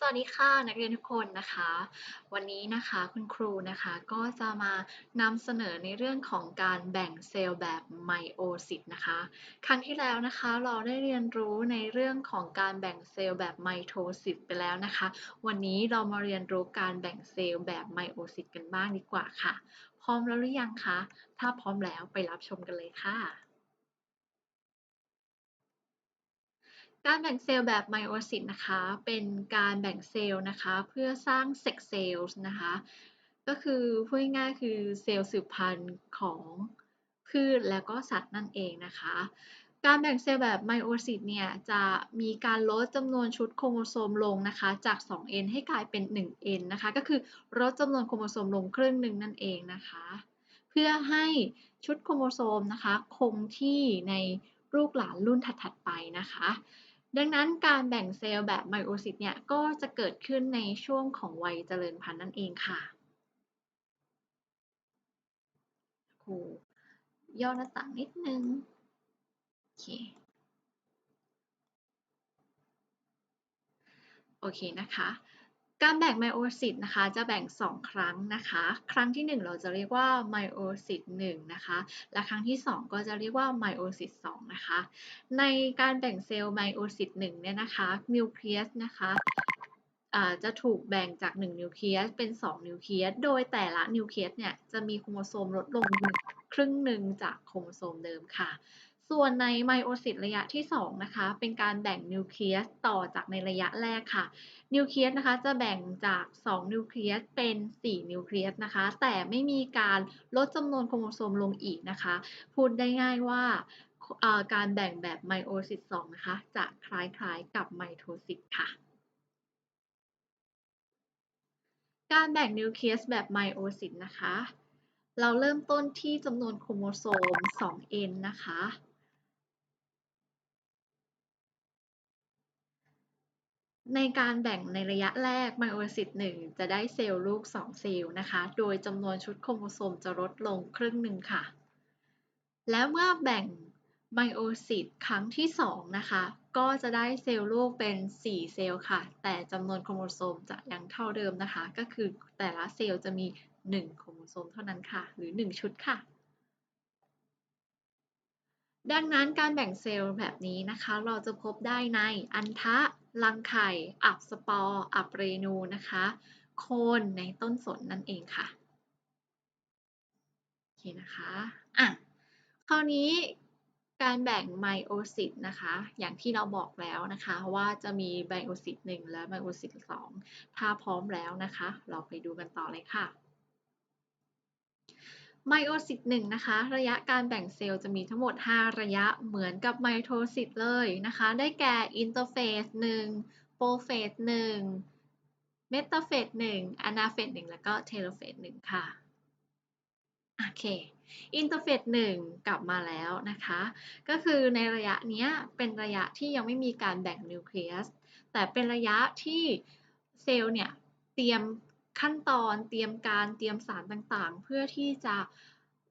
สวัสดีค่ะนักเรียนทุกคนนะคะ วันนี้นะคะคุณครูนะคะก็จะมานำเสนอในเรื่องของการแบ่งเซลล์แบบไมโอซิสนะคะ ครั้งที่แล้วนะคะเราได้เรียนรู้ในเรื่องของการแบ่งเซลล์แบบไมโทซิสไปแล้วนะคะ วันนี้เรามาเรียนรู้การแบ่งเซลล์แบบไมโอซิสกันบ้างดีกว่าค่ะ พร้อมแล้วหรือยังคะถ้าพร้อมแล้วไปรับชมกันเลยค่ะ การแบ่งเซลล์แบบไมโอซิสนะคะ เป็นการแบ่งเซลล์นะคะ เพื่อสร้างเซ็กเซลล์นะคะ ก็คือพูดง่ายๆคือเซลล์สืบพันธุ์ของพืชแล้วก็สัตว์นั่นเองนะคะ การแบ่งเซลล์แบบไมโอซิสเนี่ยจะมีการลดจำนวนชุดโครโมโซมลงนะคะ จาก 2n ให้กลายเป็น 1n นะคะ ก็คือลดจำนวนโครโมโซมลงครึ่งหนึ่งนั่นเองนะคะ เพื่อให้ชุดโครโมโซมนะคะ คงที่ในลูกหลานรุ่นถัดๆไปนะคะ ดังนั้นการแบ่งเซลล์แบบไมโอซิสเนี่ยก็จะเกิดขึ้นในช่วงของวัยเจริญพันธุ์นั่นเองค่ะครูย่อหน้าต่างนิดนึง โอเค โอเคนะคะ การแบ่งไมโอซิสนะคะจะแบ่ง 2 ครั้งนะคะ ครั้งที่ 1 เราจะเรียกว่าไมโอซิส1นะคะ และครั้งที่ 2 ก็จะเรียกว่าไมโอซิส2นะคะ ในการแบ่งเซลล์ไมโอซิส1เนี่ยนะคะนิวเคลียสนะคะจะถูกแบ่งจาก 1 นิวเคลียสเป็น 2 นิวเคลียส โดยแต่ละนิวเคลียสเนี่ยจะมีโครโมโซมลดลงครึ่งหนึ่งจากโครโมโซมเดิมค่ะ ส่วนในไมโอซิสระยะที่2นะคะเป็นการแบ่งนิวเคลียสต่อจากในระยะแรกค่ะ นิวเคลียสนะคะจะแบ่งจาก 2 นิวเคลียสเป็น 4 นิวเคลียสนะคะ แต่ไม่มีการลดจำนวนโครโมโซมลงอีกนะคะ พูดได้ง่ายว่าการแบ่งแบบไมโอซิส2นะคะจะคล้ายๆกับไมโทซิสค่ะการแบ่งนิวเคลียสแบบไมโอซิสนะคะ เราเริ่มต้นที่จำนวนโครโมโซม 2n นะคะ ในการแบ่งในระยะแรกไมโอซิส1จะได้เซลล์ลูก 2 เซลล์นะคะ โดยจำนวนชุดโครโมโซมจะลดลงครึ่งหนึ่งค่ะ แล้วเมื่อแบ่งไมโอซิสครั้งที่ 2 นะคะ ก็จะได้เซลล์ลูกเป็น 4 เซลล์ค่ะ แต่จำนวนโครโมโซมจะยังเท่าเดิมนะคะ ก็คือแต่ละเซลล์จะมี 1 โครโมโซมเท่านั้นค่ะ หรือ 1 ชุดค่ะดังนั้นการแบ่งเซลล์แบบนี้นะคะ เราจะพบได้ในอันทะ รังไข่ อับสปอร์ อับเรนูนะคะ โคนในต้นสนนั่นเองค่ะ โอเคนะคะ อะ คราวนี้การแบ่งไมโอซิสนะคะ อย่างที่เราบอกแล้วนะคะว่าจะมีไมโอซิส1และไมโอซิส2ถ้าพร้อมแล้วนะคะ เราไปดูกันต่อเลยค่ะ ไมโอซิส1นะคะ ระยะการแบ่งเซลล์จะมีทั้งหมด 5 ระยะเหมือนกับไมโทซิสเลยนะคะ ได้แก่อินเตอร์เฟส1โปรเฟส1เมตาเฟส1อนาเฟส1แล้วก็เทโลเฟส1ค่ะ โอเคอินเตอร์เฟส1กลับมาแล้วนะคะ ก็คือในระยะนี้เป็นระยะที่ยังไม่มีการแบ่งนิวเคลียส แต่เป็นระยะที่เซลล์เนี่ยเตรียม ขั้นตอนเตรียมการเตรียมสารต่างๆ เพื่อที่จะ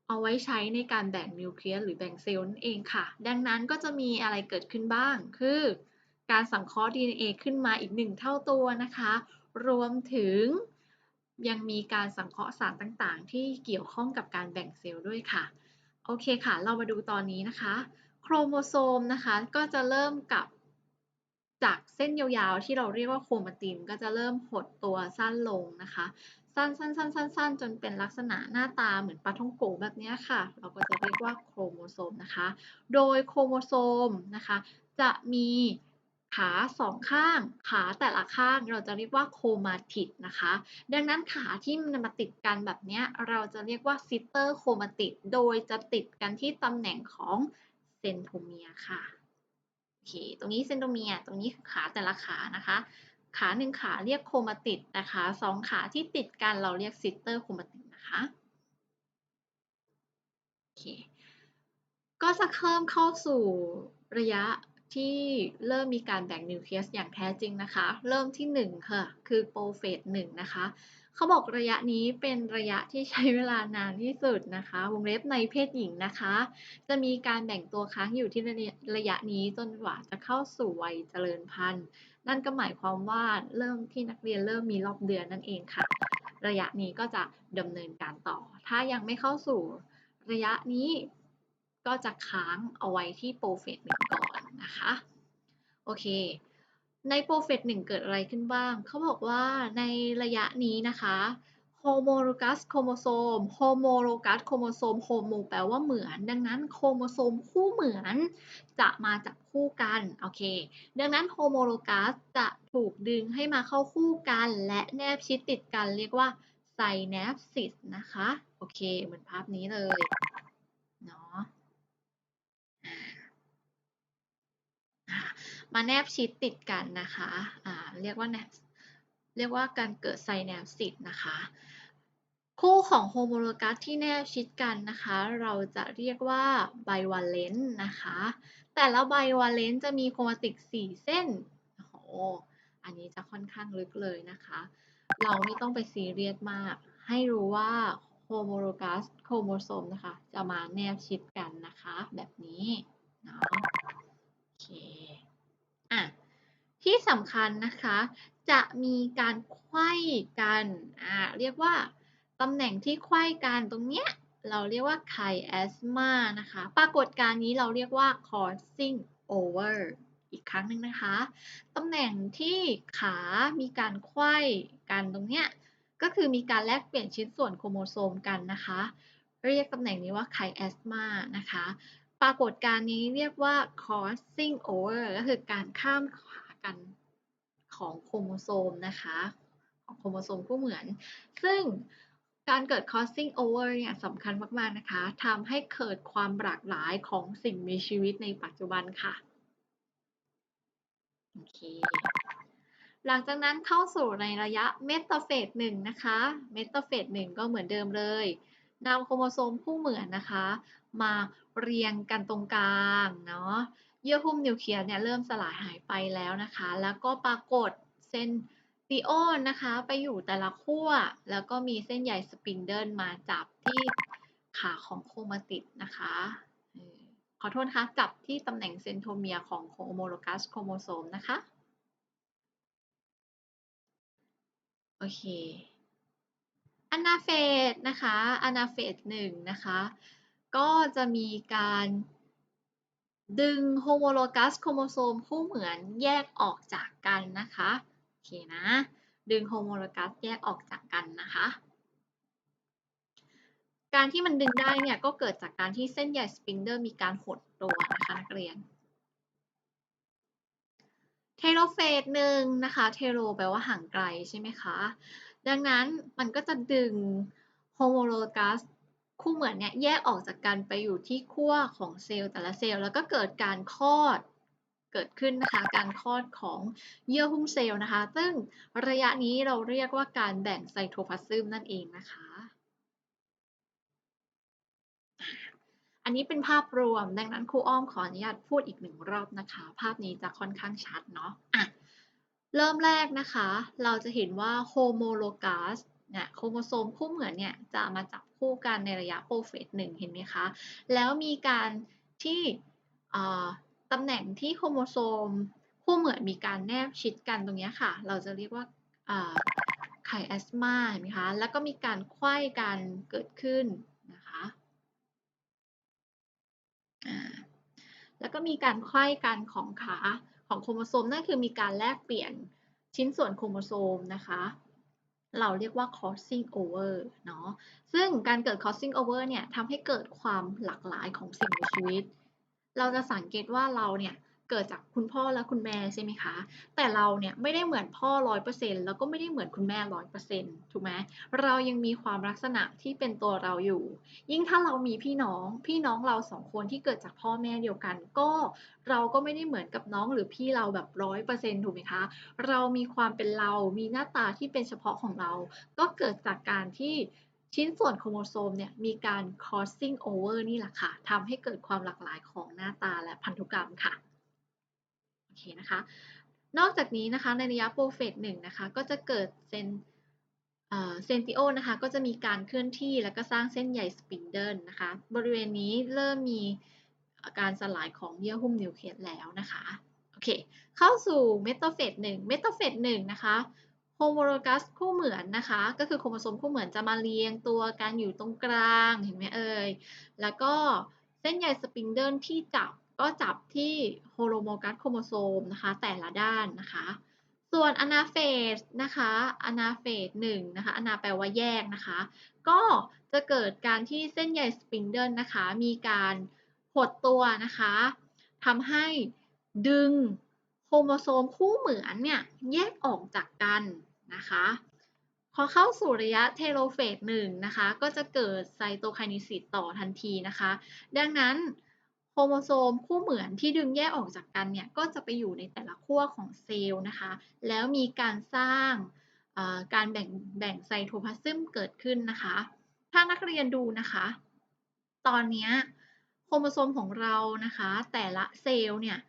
เอาไว้ใช้ในการแบ่งนิวเคลียสหรือแบ่งเซลล์นั่นเองค่ะ ดังนั้นก็จะมีอะไรเกิดขึ้นบ้าง คือการสังเคราะห์ DNA ขึ้นมาอีกหนึ่งเท่าตัวนะคะ รวมถึงยังมีการสังเคราะห์สารต่างๆ ที่เกี่ยวข้องกับการแบ่งเซลล์ด้วยค่ะ โอเคค่ะ เรามาดูตอนนี้นะคะ โครโมโซมนะคะ ก็จะเริ่มกับ จากเส้นยาวๆ ที่เราเรียกว่าโครมาตินก็จะเริ่มหดตัวสั้นลงนะคะ สั้นๆๆๆจนเป็นลักษณะหน้าตาเหมือนปลาท่องโกแบบนี้ค่ะ เราก็จะเรียกว่าโครโมโซมนะคะ โดยโครโมโซมนะคะ จะมีขาสองข้าง ขาแต่ละข้างเราจะเรียกว่าโครมาติดนะคะ ดังนั้นขาที่มันมาติดกันแบบนี้เราจะเรียกว่าซิสเตอร์โครมาติดโดยจะติดกันที่ตำแหน่งของเซนโทเมียค่ะ เค ตรงนี้เซนโดเมีย ตรงนี้ขาแต่ละขานะคะ ขาหนึ่งขาเรียกโคมาติดนะคะสองขาที่ติดกันเราเรียกซิสเตอร์โคมาติดนะคะโอเค ก็จะเพิ่มเข้าสู่ระยะที่เริ่มมีการแบ่งนิวเคลียสอย่างแท้จริงนะคะ เริ่มที่ 1 ค่ะ คือโปรเฟส1นะคะ เขาบอกระยะนี้เป็นระยะที่ใช้เวลานานที่สุดนะคะ วงเล็บในเพศหญิงนะคะ จะมีการแบ่งตัวค้างอยู่ที่ระยะนี้จนกว่าจะเข้าสู่วัยเจริญพันธุ์ นั่นก็หมายความว่าเริ่มที่นักเรียนเริ่มมีรอบเดือนนั่นเองค่ะ ระยะนี้ก็จะดำเนินการต่อ ถ้ายังไม่เข้าสู่ระยะนี้ก็จะค้างเอาไว้ที่โปรเฟสหนึ่งก่อนนะคะ โอเค ในโปรเฟสหนึ่งเกิดอะไรขึ้นบ้าง เขาบอกว่าในระยะนี้นะคะโฮโมโลกัสโครโมโซมโฮโมโลกัสโครโมโซมโฮโมแปลว่าเหมือน ดังนั้นโครโมโซมคู่เหมือน จะมาจับคู่กัน โอเค ดังนั้นโฮโมโลกัสจะถูกดึงให้มาเข้าคู่กัน และแนบชิดติดกัน เรียกว่าไซแนปซิสนะคะ โอเค เหมือนภาพนี้เลย เนาะ มาแนบชิดติดกันนะคะะเรียกว่าเรียกว่าการเกิดไซแนปซิสนะคะ คู่ของโฮโมโลกัสที่แนบชิดกันนะคะ เราจะเรียกว่าไบวาเลนต์นะคะ แต่ละไบวาเลนต์จะมีโครมาติก 4 เส้นโอ้โหอันนี้จะค่อนข้างลึกเลยนะคะ เราไม่ต้องไปซีเรียสมาก ให้รู้ว่าโฮโมโลกัสโครโมโซมนะคะ จะมาแนบชิดกันนะคะ แบบนี้เนาะโอเค ที่สำคัญนะคะ จะมีการไขว้กันอ่าเรียกว่าตำแหน่งที่ไขว้กันตรงเนี้ยเราเรียกว่าไคแอสมานะคะ ปรากฏการณ์นี้เราเรียกว่า crossing over อีกครั้งหนึ่งนะคะ ตำแหน่งที่ขามีการไขว้กันตรงเนี้ยก็คือมีการแลกเปลี่ยนชิ้นส่วนโครโมโซมกันนะคะ เรียกตำแหน่งนี้ว่าไคแอสมานะคะ ปรากฏการณ์นี้เรียกว่า crossing over ก็คือการข้าม กันของโครโมโซมนะคะของโครโมโซมคู่เหมือน ซึ่งการเกิด crossing over เนี่ยสำคัญมาก ๆ นะคะทำให้เกิดความหลากหลายของสิ่งมีชีวิตในปัจจุบันค่ะ โอเค หลังจากนั้นเข้าสู่ในระยะเมตาเฟสหนึ่งนะคะ เมตาเฟสหนึ่งก็เหมือนเดิมเลยนำโครโมโซมคู่เหมือนนะคะ มาเรียงกันตรงกลางเนาะ เยื่อหุ้มนิวเคลียสเนี่ยเริ่มสลายหายไปแล้วนะคะ แล้วก็ปรากฏเส้นซีโอนนะคะไปอยู่แต่ละขั้ว แล้วก็มีเส้นใยสปริงเดิลมาจับที่ขาของโครมาติดนะคะขอโทษนะคะจับที่ตำแหน่งเซนโทเมียของโฮโมโลกัสโครโมโซมนะคะ โอเคอนาเฟสนะคะอนาเฟสหนึ่งนะคะ ก็จะมีการ ดึงโฮโมโลกัสโครโมโซมคู่เหมือนแยกออกจากกันนะคะโอเคนะดึงโฮโมโลกัสแยกออกจากกันนะคะ การที่มันดึงได้เนี่ยก็เกิดจากการที่เส้นใยสปริงเดอร์มีการหดตัวนะคะนักเรียนเทโลเฟสหนึ่งนะคะ เทโลแปลว่าห่างไกลใช่ไหมคะ ดังนั้นมันก็จะดึงโฮโมโลกัส คู่เหมือนเนี่ยแยกออกจากกันไปอยู่ที่ขั้วของเซลล์แต่ละเซลล์แล้วก็เกิดการคลอดเกิดขึ้นนะคะการคลอดของเยื่อหุ้มเซลล์นะคะ ซึ่งระยะนี้เราเรียกว่าการแบ่งไซโทพลาซึมนั่นเองนะคะ อันนี้เป็นภาพรวมดังนั้นครูอ้อมขออนุญาตพูดอีกหนึ่งรอบนะคะ ภาพนี้จะค่อนข้างชัดเนาะะเริ่มแรกนะคะ เราจะเห็นว่าโฮโมโลกัสเนี่ยโครโมโซมคู่เหมือนเนี่ยจะมาจับ คู่กันในระยะโปรเฟสหนึ่งเห็นไหมคะ แล้วมีการที่ตำแหน่งที่โครโมโซมคู่เหมือนมีการแนบชิดกันตรงนี้ค่ะ เราจะเรียกว่าไข่แอสมาเห็นไหมคะ แล้วก็มีการไขว้กันเกิดขึ้นนะคะแล้วก็มีการไขว้กันของขาของโครโมโซมนั่นคือมีการแลกเปลี่ยนชิ้นส่วนโครโมโซมนะคะ เราเรียกว่า crossing over เนาะซึ่งการเกิด crossing over เนี่ยทำให้เกิดความหลากหลายของสิ่งมีชีวิต เราจะสังเกตว่าเราเนี่ย เกิดจากคุณพ่อและคุณแม่ใช่ไหมคะ แต่เราเนี่ยไม่ได้เหมือนพ่อร้อยเปอร์เซ็นต์แล้วก็ไม่ได้เหมือนคุณแม่ร้อยเปอร์เซ็นต์ถูกไหมเรายังมีความลักษณะที่เป็นตัวเราอยู่ ยิ่งถ้าเรามีพี่น้อง พี่น้องเราสองคนที่เกิดจากพ่อแม่เดียวกัน ก็เราก็ไม่ได้เหมือนกับน้องหรือพี่เราแบบร้อยเปอร์เซ็นต์ถูกไหมคะ เรามีความเป็นเรา มีหน้าตาที่เป็นเฉพาะของเรา ก็เกิดจากการที่ชิ้นส่วนโครโมโซมเนี่ยมีการ crossing over นี่แหละค่ะทำให้เกิดความหลากหลายของหน้าตาและพันธุกรรมค่ะ เคนะคะนอกจากนี้นะคะในระยะโปรเฟสหนึ่งนะคะก็จะเกิดเซนเซนติโอนะคะก็จะมีการเคลื่อนที่แล้วก็สร้างเส้นใยสปินเดิลนะคะบริเวณนี้เริ่มมีการสลายของเยื่อหุ้มนิวเคลียสแล้วนะคะโอเคเข้าสู่เมตาเฟสหนึ่งเมตาเฟสหนึ่งนะคะโฮโมโลกัสคู่เหมือนนะคะ ก็คือโครโมโซมคู่เหมือนจะมาเรียงตัวกันอยู่ตรงกลางเห็นไหมเอ่ยแล้วก็เส้นใยสปริงเดิลที่จับ ก็จับที่โฮโลโมกัสโครโมโซมนะคะแต่ละด้านนะคะ ส่วนอนาเฟสนะคะอนาเฟสหนึ่งนะคะอนาแปลว่าแยกนะคะ ก็จะเกิดการที่เส้นใยสปริงเดิลนะคะ มีการหดตัวนะคะทำให้ดึงโครโมโซมคู่เหมือนเนี่ยแยกออกจากกันนะคะพอเข้าสู่ระยะเทโลเฟสหนึ่งนะคะ ก็จะเกิดไซโตไคนิซิสต่อทันทีนะคะ ดังนั้น รโมโซมคู่เหมือนที่ดึงแยกออกจากกันเนี่ยก็จะไปอยู่ในแต่ละขั้วของเซลล์นะคะ แล้วมีการสร้างการแบ่งแบ่งไซโทพลาซึมเกิดขึ้นนะคะ ถ้านักเรียนดูนะคะ ตอนนี้โครโมโซมของเรานะคะ แต่ละเซลล์เนี่ย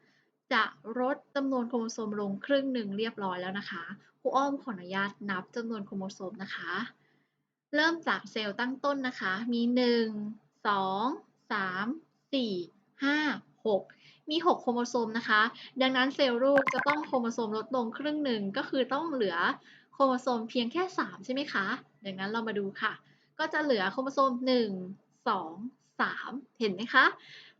จะลดจำนวนโครโมโซมลงครึ่งหนึ่งเรียบร้อยแล้วนะคะครูอ้อมขออนุญาตนับจำนวนโครโมโซมนะคะ เริ่มจากเซลล์ตั้งต้นนะคะ มี 1 2 3 4 5 6 มี 6 โครโมโซมนะคะ ดังนั้นเซลล์ลูกจะต้องโครโมโซมลดลงครึ่งหนึ่งก็คือต้องเหลือโครโมโซมเพียงแค่ 3 ใช่ไหมคะ ดังนั้นเรามาดูค่ะ ก็จะเหลือโครโมโซม 1 2 3 เห็นไหมคะ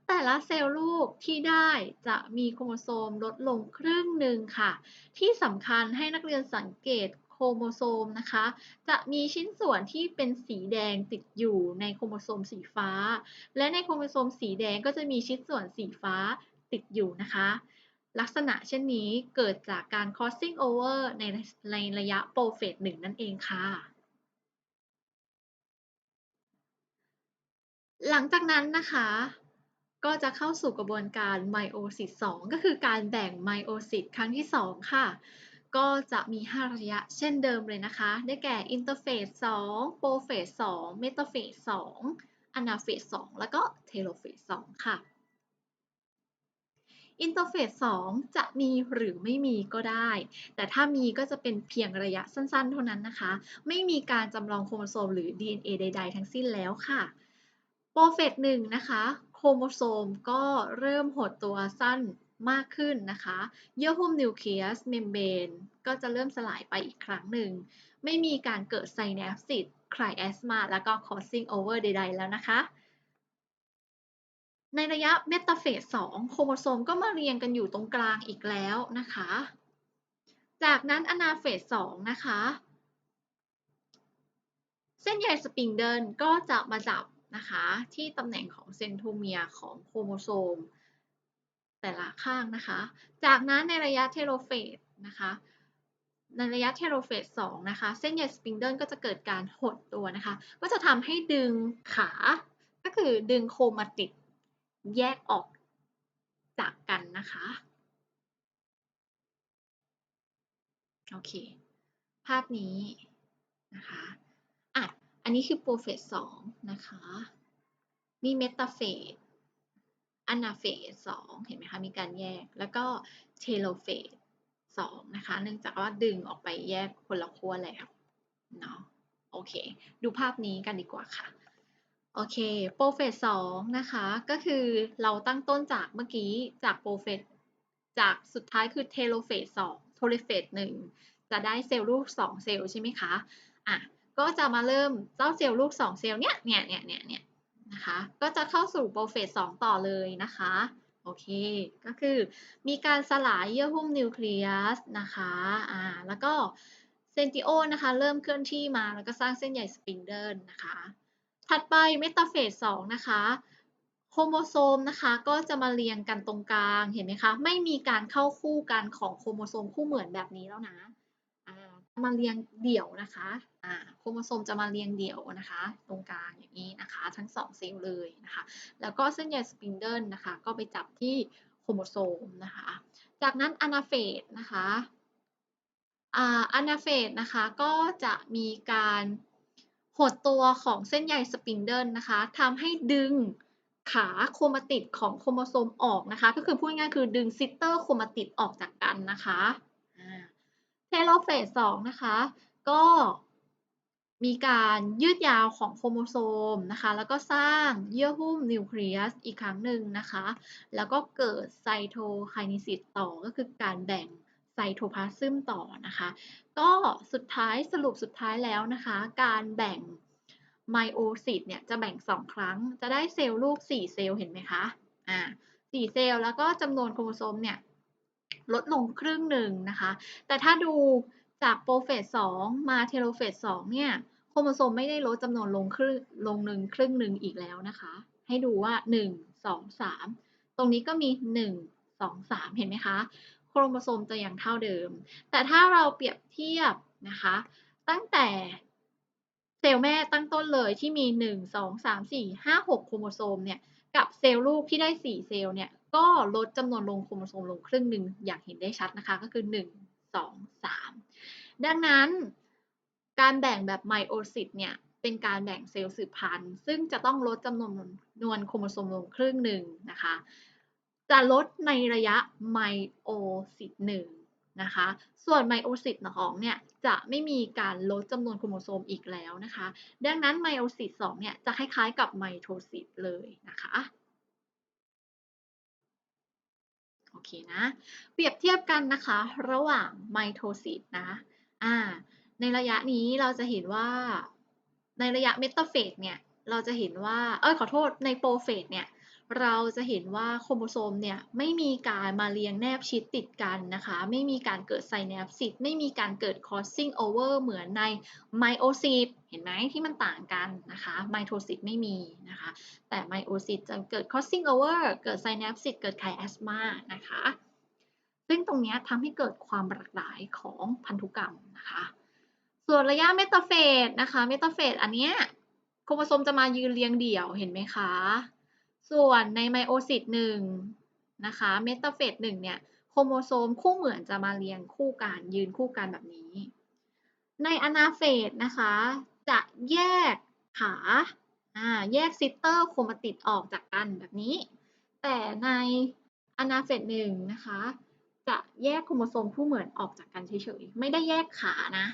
แต่ละเซลล์ลูกที่ได้จะมีโครโมโซมลดลงครึ่งหนึ่งค่ะ ที่สำคัญให้นักเรียนสังเกต ครโมโซมนะคะ จะมีชิ้นส่วนที่เป็นสีแดงติดอยู่ในโครโมโซมสีฟ้า และในโครโมโซมสีแดงก็จะมีชิ้นส่วนสีฟ้าติดอยู่นะคะ ลักษณะเช่นนี้เกิดจากการ crossing over ในในระยะโปรเฟสหนึ่งนั่นเองค่ะหลังจากนั้นนะคะ ก็จะเข้าสู่กระบวนการไมโอซิส2ก็คือการแบ่งไมโอซิสครั้งที่ 2 ค่ะ ก็จะมี 5 ระยะเช่นเดิมเลยนะคะ ได้แก่อินเตอร์เฟส2โปรเฟส2เมตาเฟส2อนาเฟส2แล้วก็เทโลเฟส2ค่ะอินเตอร์เฟส2จะมีหรือไม่มีก็ได้ แต่ถ้ามีก็จะเป็นเพียงระยะสั้นๆ เท่านั้นนะคะ ไม่มีการจำลองโครโมโซมหรือ DNA ใด ๆ ทั้งสิ้นแล้วค่ะโปรเฟส1นะคะ โครโมโซมก็เริ่มหดตัวสั้น มากขึ้นนะคะ เยื่อหุ้มนิวเคลียสเมมเบรนก็จะเริ่มสลายไปอีกครั้งหนึ่ง ไม่มีการเกิดไซแนปซิสไคลแอสมาแล้วก็ crossing over ใด ๆ แล้วนะคะ ในระยะเมตาเฟส 2 โครโมโซมก็มาเรียงกันอยู่ตรงกลางอีกแล้วนะคะ จากนั้นอนาเฟส 2 นะคะ เส้นใยสปริงเดิลก็จะมาจับนะคะ ที่ตำแหน่งของเซนโทเมียของโครโมโซม แต่ละข้างนะคะ จากนั้นในระยะเทโลเฟสนะคะในระยะเทโลเฟส2นะคะ เส้นใยสปริงเดิลก็จะเกิดการหดตัวนะคะ ก็จะทำให้ดึงขา ก็คือดึงโครมาติดแยกออกจากกันนะคะ โอเค ภาพนี้นะคะอะอันนี้คือโปรเฟสสองนะคะ นี่เมตาเฟส อนาเฟสสองเห็นไหมคะมีการแยกแล้วก็เทโลเฟสสองนะคะ เนื่องจากว่าดึงออกไปแยกคนละขั้วแล้วเนาะโอเค ดูภาพนี้กันดีกว่าค่ะโอเคโปรเฟสสองนะคะ ก็คือเราตั้งต้นจากเมื่อกี้จากโปรเฟสจากสุดท้ายคือเทโลเฟสสองโทเลเฟสหนึ่งจะได้เซลล์ลูกสองเซลล์ใช่ไหมคะอะก็จะมาเริ่มเจ้าเซลล์ลูก2เซลล์เนี้ยเนี่ยเนี่ยเนี่ยเนี่ย นะคะ ก็จะเข้าสู่โปรเฟส 2 ต่อเลยนะคะ โอเค ก็คือมีการสลายเยื่อหุ้มนิวเคลียสนะคะอ่าแล้วก็เซนติโอนะคะ เริ่มเคลื่อนที่มาแล้วก็สร้างเส้นใยสปริงเดิลนะคะ ถัดไปเมตาเฟส 2 นะคะโครโมโซมนะคะก็จะมาเรียงกันตรงกลางเห็นไหมคะ ไม่มีการเข้าคู่กันของโครโมโซมคู่เหมือนแบบนี้แล้วนะ มาเรียงเดี่ยวนะคะอ่าโครโมโซมจะมาเรียงเดี่ยวนะคะ ตรงกลางอย่างนี้นะคะ ทั้งสองเซลล์เลยนะคะ แล้วก็เส้นใยสปริงเดิลนะคะ ก็ไปจับที่โครโมโซมนะคะ จากนั้นอนาเฟสนะคะอ่าอนาเฟสนะคะก็จะมีการหดตัวของเส้นใยสปริงเดิลนะคะทำให้ดึงขาโครมาติดของโครโมโซมออกนะคะ ก็คือพูดง่ายๆคือดึงซิสเตอร์โครมาติดออกจากกันนะคะ เทโลเฟสสองนะคะ ก็มีการยืดยาวของโครโมโซมนะคะ แล้วก็สร้างเยื่อหุ้มนิวเคลียสอีกครั้งหนึ่งนะคะ แล้วก็เกิดไซโทไคนิซิสต่อก็คือการแบ่งไซโทพลาซึมต่อนะคะ ก็สุดท้ายสรุปสุดท้ายแล้วนะคะ การแบ่งไมโอซิสเนี่ยจะแบ่ง 2 ครั้ง จะได้เซลล์ลูก 4 เซลล์เห็นไหมคะ อ่า4เซลล์แล้วก็จำนวนโครโมโซมเนี่ย ลดลงครึ่งหนึ่งนะคะ แต่ถ้าดูจากโปรเฟส2มาเทโลเฟส2เนี่ยโครโมโซมไม่ได้ลดจำนวนลงครึ่งลงหนึ่งครึ่งหนึ่งอีกแล้วนะคะ ให้ดูว่า 1 2 3 ตรงนี้ก็มี 1 2 3 เห็นไหมคะ โครโมโซมจะยังเท่าเดิม แต่ถ้าเราเปรียบเทียบนะคะ ตั้งแต่เซลล์แม่ตั้งต้นเลยที่มี 1 2 3 4 5 6 โครโมโซมเนี่ย กับเซลล์ลูกที่ได้ 4 เซลล์เนี่ย ก็ลดจำนวนลงโครโมโซมลงครึ่งหนึ่งอย่างเห็นได้ชัดนะคะ ก็คือ 1 2 3 ดังนั้นการแบ่งแบบไมโอซิสเนี่ยเป็นการแบ่งเซลล์สืบพันธุ์ซึ่งจะต้องลดจำนวนนวนโครโมโซมลงครึ่งหนึ่งนะคะ จะลดในระยะไมโอซิสหนึ่งนะคะ ส่วนไมโอซิสสองเนี่ยจะไม่มีการลดจำนวนโครโมโซมอีกแล้วนะคะ ดังนั้นไมโอซิสสองเนี่ยจะคล้ายๆกับไมโทซิสเลยนะคะ โอ เคนะ เปรียบเทียบกันนะคะ ระหว่างไมโทซิสนะอ่าในระยะนี้เราจะเห็นว่าในระยะเมตาเฟสเนี่ย เราจะเห็นว่า เอ้ยขอโทษในโปรเฟสเนี่ย เราจะเห็นว่าโครโมโซมเนี่ยไม่มีการมาเรียงแนบชิดติดกันนะคะ ไม่มีการเกิดไซแนปซิสไม่มีการเกิด crossing over เหมือนในไมโอซิสเห็นไหมที่มันต่างกันนะคะไมโทซิสไม่มีนะคะ แต่ไมโอซิสจะเกิด crossing over เกิดไซแนปซิสเกิดไคแอสมานะคะ ซึ่งตรงนี้ทำให้เกิดความหลากหลายของพันธุกรรมนะคะ ส่วนระยะเมตาเฟสนะคะเมตาเฟสอันเนี้ยโครโมโซมจะมายืนเรียงเดี่ยวเห็นไหมคะ ส่วนในไมโอซิสหนึ่งนะคะเมตาเฟสหนึ่งเนี่ยโครโมโซมคู่เหมือนจะมาเรียงคู่กันยืนคู่กันแบบนี้ ในอนาเฟสนะคะ จะแยกขาแยกซิสเตอร์โครมาติดออกจากกันแบบนี้ แต่ในอนาเฟสหนึ่งนะคะ จะแยกโครโมโซมคู่เหมือนออกจากกันเฉยๆไม่ได้แยกขานะ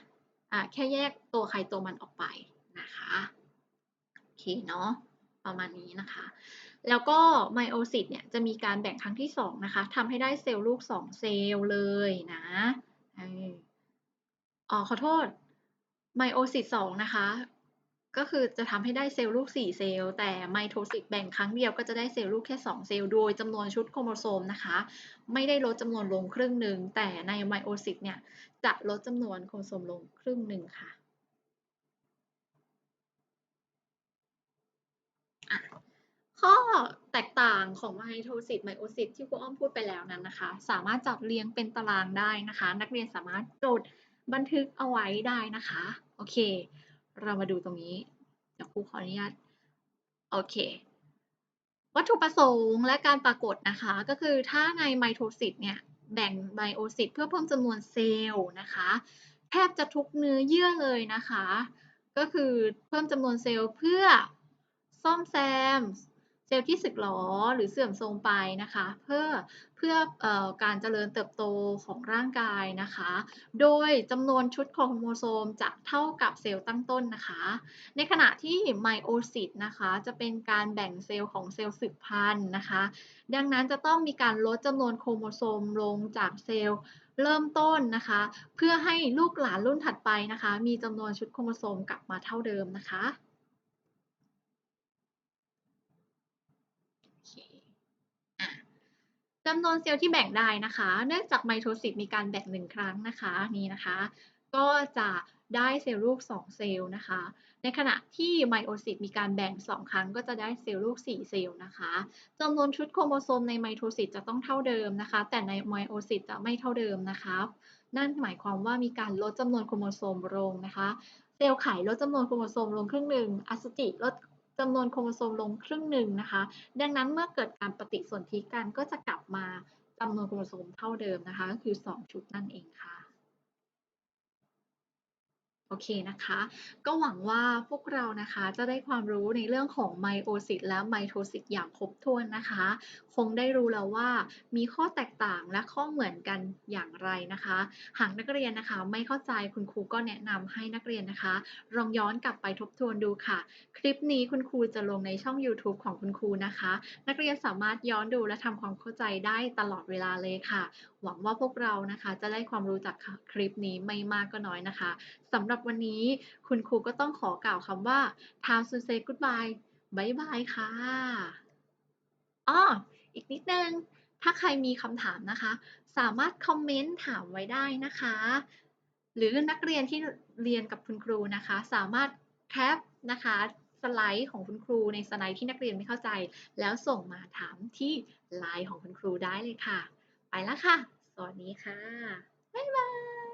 ะแค่แยกตัวใครตัวมันออกไปนะคะ โอเคเนาะ ประมาณนี้นะคะ แล้วก็ไมโอซิสเนี่ยจะมีการแบ่งครั้งที่ 2 นะคะทำให้ได้เซลล์ลูก 2 เซลล์เลยนะอ๋อขอโทษไมโอซิส2นะคะ ก็คือจะทำให้ได้เซลล์ลูก 4 เซลล์ แต่ไมโทซิสแบ่งครั้งเดียวก็จะได้เซลล์ลูกแค่ 2 เซลล์ โดยจำนวนชุดโครโมโซมนะคะ ไม่ได้ลดจำนวนลงครึ่งหนึ่ง แต่ในไมโอซิสเนี่ยจะลดจำนวนโครโมโซมลงครึ่งหนึ่งค่ะ ข้อแตกต่างของไมโทซิสไมโอซิสที่ครูอ้อมพูดไปแล้วนั้นนะคะ สามารถจัดเรียงเป็นตารางได้นะคะ นักเรียนสามารถจดบันทึกเอาไว้ได้นะคะ โอเค เรามาดูตรงนี้เดี๋ยวครูขออนุญาตโอเค วัตถุประสงค์และการปรากฏนะคะ ก็คือถ้าในไมโทซิสเนี่ยแบ่งไมโอซิสเพื่อเพิ่มจำนวนเซลล์นะคะแทบจะทุกเนื้อเยื่อเลยนะคะ ก็คือเพิ่มจำนวนเซลล์เพื่อซ่อมแซม ซลล์ที่สึกหรอหรือเสื่อมโทรมไปนะคะ เพื่อเพื่ออการเจริญเติบโตของร่างกายนะคะ โดยจำนวนชุดโครโมโซมจะเท่ากับเซลล์ตั้งต้นนะคะ ในขณะที่ไมโอซิสนะคะจะเป็นการแบ่งเซลล์ของเซลล์สืบพันธุ์นะคะ ดังนั้นจะต้องมีการลดจำนวนโครโมโซมลงจากเซลล์เริ่มต้นนะคะ เพื่อให้ลูกหลานรุ่นถัดไปนะคะ มีจำนวนชุดโครโมโซมกลับมาเท่าเดิมนะคะ จำนวนเซลล์ที่แบ่งได้นะคะ เนื่องจากไมโทซิสมีการแบ่งหนึ่งครั้งนะคะนี่นะคะ ก็จะได้เซลล์ลูก 2 เซลล์นะคะ ในขณะที่ไมโอซิสมีการแบ่ง 2 ครั้งก็จะได้เซลล์ลูก 4 เซลล์นะคะจำนวนชุดโครโมโซมในไมโทซิสจะต้องเท่าเดิมนะคะ แต่ในไมโอซิสจะไม่เท่าเดิมนะคะนั่นหมายความว่ามีการลดจำนวนโครโมโซมลงนะคะ เซลล์ไข่ลดจำนวนโครโมโซมลงครึ่งหนึ่งอสุจิลด จำนวนโครโมโซมลงครึ่งหนึ่งนะคะ ดังนั้นเมื่อเกิดการปฏิสนธิกันก็จะกลับมาจำนวนโครโมโซมเท่าเดิมนะคะก็คือ 2 ชุดนั่นเองค่ะ โอเคนะคะ ก็หวังว่าพวกเรานะคะจะได้ความรู้ในเรื่องของไมโอซิสและไมโทซิสอย่างครบถ้วนนะคะ คงได้รู้แล้วว่ามีข้อแตกต่างและข้อเหมือนกันอย่างไรนะคะ หากนักเรียนนะคะ ไม่เข้าใจคุณครูก็แนะนำให้นักเรียนนะคะลองย้อนกลับไปทบทวนดูค่ะ คลิปนี้คุณครูจะลงในช่อง YouTube ของคุณครูนะคะ นักเรียนสามารถย้อนดูและทำความเข้าใจได้ตลอดเวลาเลยค่ะ หวังว่าพวกเรานะคะ จะได้ความรู้จากคลิปนี้ไม่มากก็น้อยนะคะสำหรับรับวันนี้ คุณครูก็ต้องขอกล่าวคำว่า time to say goodbye บายบายค่ะอ้ออีกนิดนึง ถ้าใครมีคำถามนะคะ สามารถคอมเมนต์ถามไว้ได้นะคะ หรือนักเรียนที่เรียนกับคุณครูนะคะ สามารถแคปนะคะสไลด์ของคุณครูในสไลด์ที่นักเรียนไม่เข้าใจ แล้วส่งมาถามที่ไลน์ของคุณครูได้เลยค่ะ ไปแล้วค่ะ สวัสดีค่ะ บ๊ายบาย